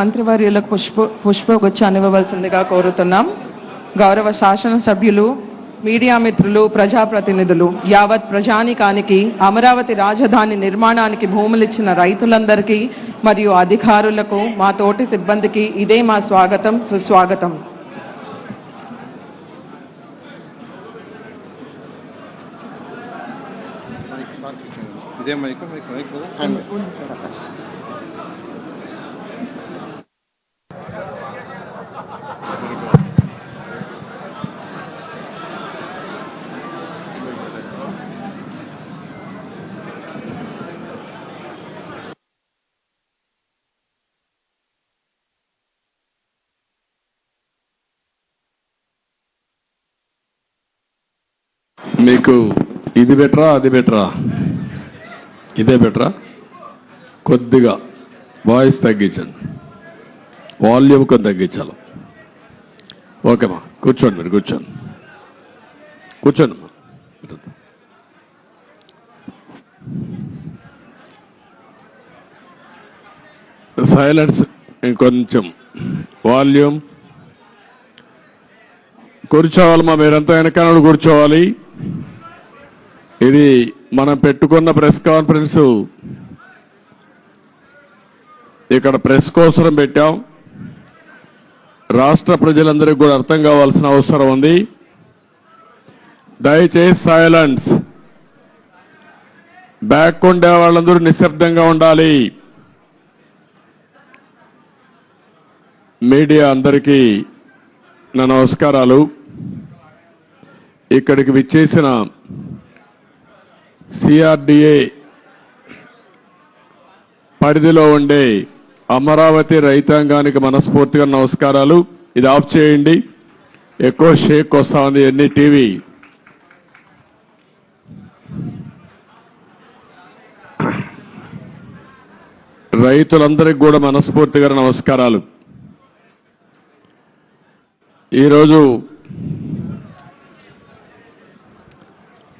మంత్రివర్యులకు పుష్ప పుష్పగుచ్చాన్ని ఇవ్వవలసిందిగా కోరుతున్నాం. గౌరవ శాసనసభ్యులు మీడియా మిత్రులు ప్రజాప్రతినిధులు యావత్ ప్రజానికానికి అమరావతి రాజధాని నిర్మాణానికి భూములిచ్చిన రైతులందరికీ మరియు అధికారులకు మా తోటి సిబ్బందికి ఇదే మా స్వాగతం సుస్వాగతం. ఇదే మైక్ మైక్ మైక్ మీకు ఇది బెటరా అది బెటరా? ఇదే బెటరా? కొద్దిగా వాయిస్ తగ్గించండి. వాల్యూమ్ కొంత తగ్గించాలి. ఓకేమ్మా కూర్చోండి మీరు కూర్చోండి. కూర్చోండి అమ్మా. సైలెన్స్ ఇంకొంచెం వాల్యూమ్. కూర్చోవాలమ్మా మీరంతా వెనకాల కూర్చోవాలి. ఇది మనం పెట్టుకున్న ప్రెస్ కాన్ఫరెన్స్. ఇక్కడ ప్రెస్ కోసరం పెట్టాం. రాష్ట్ర ప్రజలందరికీ కూడా అర్థం కావాల్సిన అవసరం ఉంది. దయచేసి సైలెన్స్ బ్యాక్ ఉండే వాళ్ళందరూ నిశ్శబ్దంగా ఉండాలి. మీడియా అందరికీ నా నమస్కారాలు. ఇక్కడికి విచ్చేసిన సిఆర్డిఏ పరిధిలో ఉండే అమరావతి రైతాంగానికి మనస్ఫూర్తిగా నమస్కారాలు. ఇది ఆఫ్ చేయండి. ఎక్కువ షేక్ వస్తా ఉంది ఎన్ని టీవీ. రైతులందరికీ కూడా మనస్ఫూర్తిగా నమస్కారాలు. ఈరోజు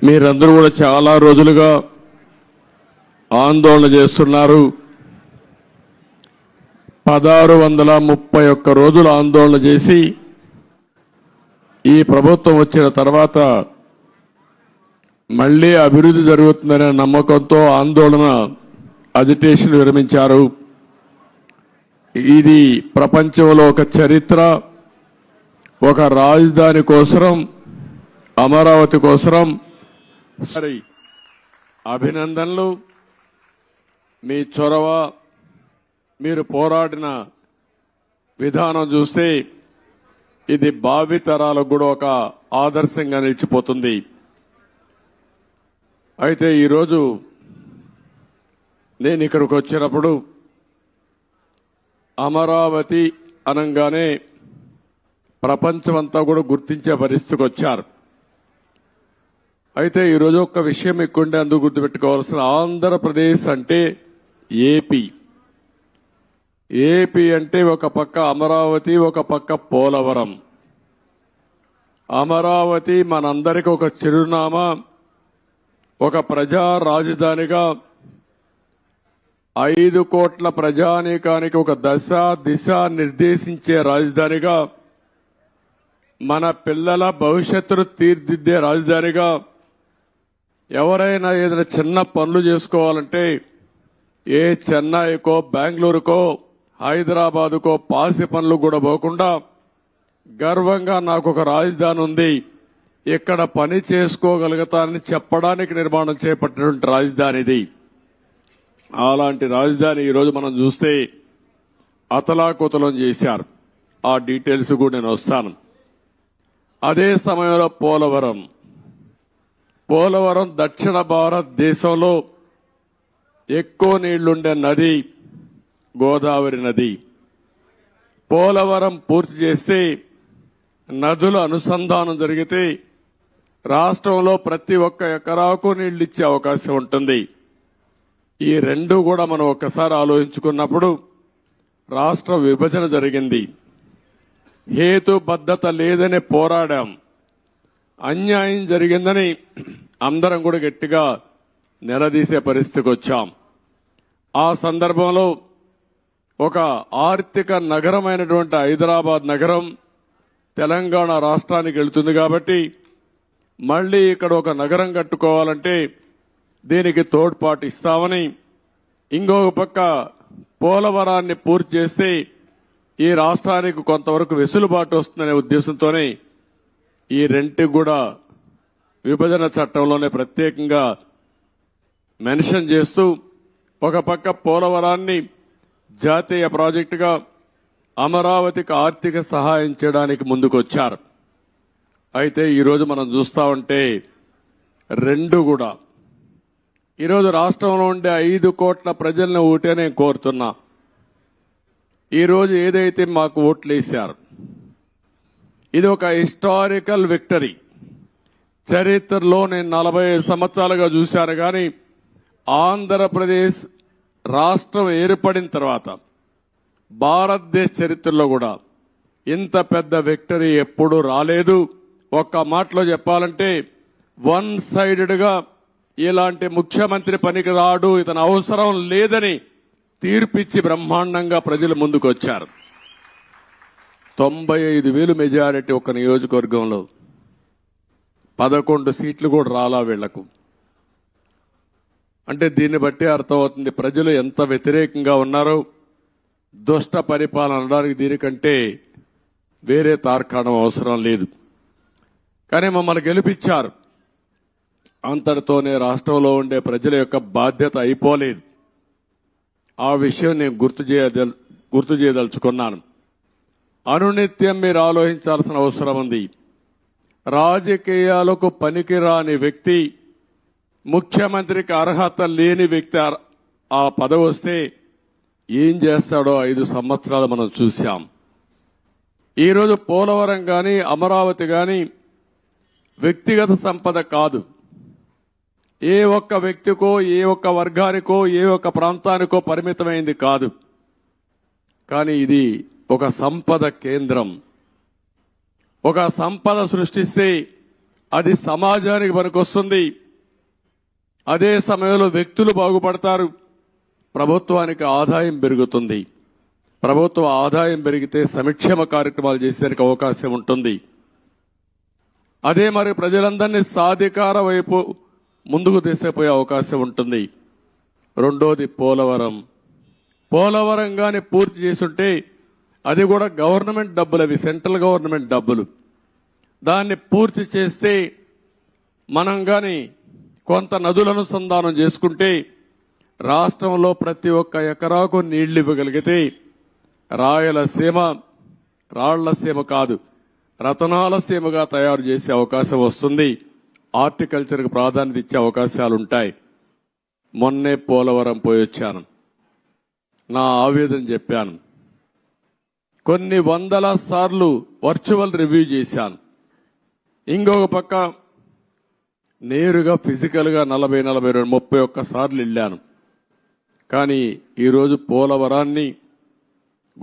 మీరందరూ కూడా చాలా రోజులుగా ఆందోళన చేస్తున్నారు. పదహారు వందల ముప్పై ఒక్క రోజులు ఆందోళన చేసి ఈ ప్రభుత్వం వచ్చిన తర్వాత మళ్ళీ అభివృద్ధి జరుగుతుందనే నమ్మకంతో ఆందోళన అజిటేషన్ విరమించారు. ఇది ప్రపంచంలో ఒక చరిత్ర ఒక రాజధాని కోసరం అమరావతి కోసరం సరే అభినందనలు. మీ చొరవ మీరు పోరాడిన విధానం చూస్తే ఇది భావితరాలకు కూడా ఒక ఆదర్శంగా నిలిచిపోతుంది. అయితే ఈరోజు నేను ఇక్కడికి వచ్చినప్పుడు అమరావతి అనగానే ప్రపంచమంతా కూడా గుర్తించే పరిస్థితికి వచ్చారు. అయితే ఈరోజు ఒక్క విషయం ఎక్కువంటే అందుకు గుర్తుపెట్టుకోవాల్సిన ఆంధ్రప్రదేశ్ అంటే ఏపీ. ఏపీ అంటే ఒక పక్క అమరావతి ఒక పక్క పోలవరం. అమరావతి మనందరికి ఒక చిరునామా ఒక ప్రజా రాజధానిగా ఐదు కోట్ల ప్రజానీకానికి ఒక దశ దిశ నిర్దేశించే రాజధానిగా మన పిల్లల భవిష్యత్తును తీర్దిద్దే రాజధానిగా ఎవరైనా ఏదైనా చిన్న పనులు చేసుకోవాలంటే ఏ చెన్నైకో బెంగళూరుకో హైదరాబాదుకో పాసి పనులు కూడా పోకుండా గర్వంగా నాకు ఒక రాజధాని ఉంది. ఇక్కడ పని చేసుకోగలుగుతానని చెప్పడానికి నిర్మాణం చేపట్టినటువంటి రాజధాని ఇది. అలాంటి రాజధాని ఈరోజు మనం చూస్తే అతలాకుతలం చేశారు. ఆ డీటెయిల్స్ కూడా నేను వస్తాను. అదే సమయంలో పోలవరం. పోలవరం దక్షిణ భారతదేశంలో ఎక్కువ నీళ్ళుండే నది గోదావరి నది. పోలవరం పూర్తి చేస్తే నదుల అనుసంధానం జరిగితే రాష్ట్రంలో ప్రతి ఒక్క ఎకరాకు నీళ్ళు ఇచ్చే అవకాశం ఉంటుంది. ఈ రెండు కూడా మనం ఒక్కసారి ఆలోచించుకున్నప్పుడు రాష్ట్ర విభజన జరిగింది. హేతుబద్ధత లేదని పోరాడాం. అన్యాయం జరిగిందని అందరం కూడా గట్టిగా నిలదీసే పరిస్థితికి వచ్చాం. ఆ సందర్భంలో ఒక ఆర్థిక నగరమైనటువంటి హైదరాబాద్ నగరం తెలంగాణ రాష్ట్రానికి వెళుతుంది కాబట్టి మళ్ళీ ఇక్కడ ఒక నగరం కట్టుకోవాలంటే దీనికి తోడ్పాటు ఇస్తామని ఇంకొక పక్క పోలవరాన్ని పూర్తి చేస్తే ఈ రాష్ట్రానికి కొంతవరకు వెసులుబాటు వస్తుందనే ఉద్దేశంతోనే ఈ రెంట్ కూడా విభజన చట్టంలోనే ప్రత్యేకంగా మెన్షన్ చేస్తూ ఒక పక్క పోలవరాన్ని జాతీయ ప్రాజెక్టుగా అమరావతికి ఆర్థిక సహాయం చేయడానికి ముందుకొచ్చారు. అయితే ఈరోజు మనం చూస్తా ఉంటే రెండు కూడా. ఈరోజు రాష్ట్రంలో ఉండే ఐదు కోట్ల ప్రజలను ఓటే నేను కోరుతున్నా. ఈరోజు ఏదైతే మాకు ఓట్లు వేశారు ఇది ఒక హిస్టారికల్ విక్టరీ. చరిత్రలో నేను నలభై ఐదు సంవత్సరాలుగా చూశాను కానీ ఆంధ్రప్రదేశ్ రాష్ట్రం ఏర్పడిన తర్వాత భారతదేశ చరిత్రలో కూడా ఇంత పెద్ద విక్టరీ ఎప్పుడూ రాలేదు. ఒక్క మాటలో చెప్పాలంటే వన్ సైడెడ్గా ఇలాంటి ముఖ్యమంత్రి పనికి రాడు ఇతను అవసరం లేదని తీర్పిచ్చి బ్రహ్మాండంగా ప్రజలు ముందుకు వచ్చారు తొంభై ఐదు వేలు మెజారిటీ ఒక నియోజకవర్గంలో పదకొండు సీట్లు కూడా రాలా వీళ్ళకు. అంటే దీన్ని బట్టి అర్థమవుతుంది ప్రజలు ఎంత వ్యతిరేకంగా ఉన్నారో దుష్ట పరిపాలన అనడానికి దీనికంటే వేరే తార్కాణం అవసరం లేదు. కానీ మమ్మల్ని గెలిపించారు. అంతటితోనే రాష్ట్రంలో ఉండే ప్రజల యొక్క బాధ్యత అయిపోలేదు. ఆ విషయం నేను గుర్తు చేయదల గుర్తు చేయదలుచుకున్నాను. అనునిత్యం మీరు ఆలోచించాల్సిన అవసరం ఉంది. రాజకీయాలకు పనికిరాని వ్యక్తి ముఖ్యమంత్రికి అర్హత లేని వ్యక్తి ఆ పదవి వస్తే ఏం చేస్తాడో ఐదు సంవత్సరాలు మనం చూశాం. ఈరోజు పోలవరం కానీ అమరావతి కానీ వ్యక్తిగత సంపద కాదు. ఏ ఒక్క వ్యక్తికో ఏ ఒక్క వర్గానికో ఏ ఒక్క ప్రాంతానికో పరిమితమైంది కాదు. కానీ ఇది ఒక సంపద కేంద్రం. ఒక సంపద సృష్టిస్తే అది సమాజానికి పనికొస్తుంది. అదే సమయంలో వ్యక్తులు బాగుపడతారు. ప్రభుత్వానికి ఆదాయం పెరుగుతుంది. ప్రభుత్వ ఆదాయం పెరిగితే సంక్షేమ కార్యక్రమాలు చేసేందుకు అవకాశం ఉంటుంది. అదే మరి ప్రజలందరినీ సాధికార వైపు ముందుకు తీసేపోయే అవకాశం ఉంటుంది. రెండోది పోలవరం. పోలవరం కానీ పూర్తి చేసుంటే అది కూడా గవర్నమెంట్ డబ్బులు అవి సెంట్రల్ గవర్నమెంట్ డబ్బులు. దాన్ని పూర్తి చేస్తే మనం కానీ కొంత నదులను అనుసంధానం చేసుకుంటే రాష్ట్రంలో ప్రతి ఒక్క ఎకరాకు నీళ్ళు ఇవ్వగలిగితే రాయలసీమ రాళ్ళసీమ కాదు రతనాల సీమగా తయారు చేసే అవకాశం వస్తుంది. హార్టికల్చర్కి ప్రాధాన్యత ఇచ్చే అవకాశాలు ఉంటాయి మొన్నే పోలవరం పోయి వచ్చాను నా ఆవేదన చెప్పాను. కొన్ని వందల సార్లు వర్చువల్ రివ్యూ చేశాను. ఇంకొక పక్క నేరుగా ఫిజికల్గా నలభై నలభై రెండు ముప్పై ఒక్క సార్లు వెళ్ళాను. కానీ ఈరోజు పోలవరాన్ని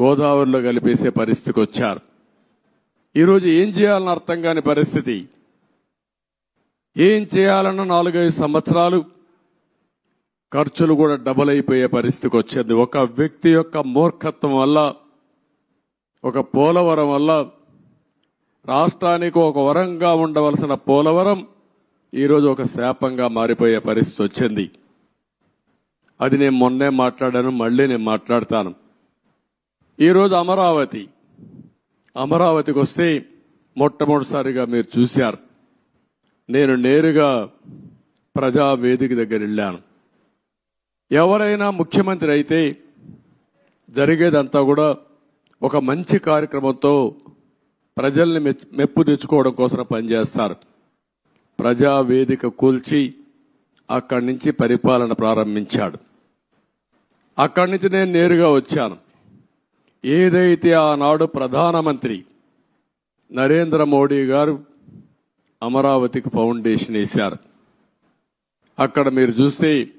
గోదావరిలో కలిపేసే పరిస్థితికి వచ్చారు. ఈరోజు ఏం చేయాలని అర్థం కాని పరిస్థితి. ఏం చేయాలన్న నాలుగైదు సంవత్సరాలు ఖర్చులు కూడా డబుల్ అయిపోయే పరిస్థితికి వచ్చింది. ఒక వ్యక్తి యొక్క మూర్ఖత్వం వల్ల ఒక పోలవరం వల్ల రాష్ట్రానికి ఒక వరంగా ఉండవలసిన పోలవరం ఈరోజు ఒక శాపంగా మారిపోయే పరిస్థితి వచ్చింది. అది నేను మొన్నే మాట్లాడాను మళ్ళీ నేను మాట్లాడతాను. ఈరోజు అమరావతి. అమరావతికి వస్తే మొట్టమొదటిసారిగా మీరు చూశారు. నేను నేరుగా ప్రజా వేదిక దగ్గర వెళ్ళాను. ఎవరైనా ముఖ్యమంత్రి అయితే జరిగేదంతా కూడా ఒక మంచి కార్యక్రమంతో ప్రజల్ని మెప్పు తెచ్చుకోవడం కోసం పనిచేస్తారు. ప్రజా వేదిక కూల్చి అక్కడి నుంచి పరిపాలన ప్రారంభించాడు. అక్కడి నుంచి నేను నేరుగా వచ్చాను. ఏదైతే ఆనాడు ప్రధానమంత్రి నరేంద్ర మోడీ గారు అమరావతికి ఫౌండేషన్ వేశారు. అక్కడ మీరు చూస్తే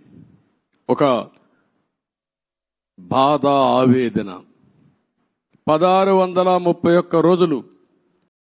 ఒక బాధ ఆవేదన పదహారు వందల ముప్పై ఒక్క రోజులు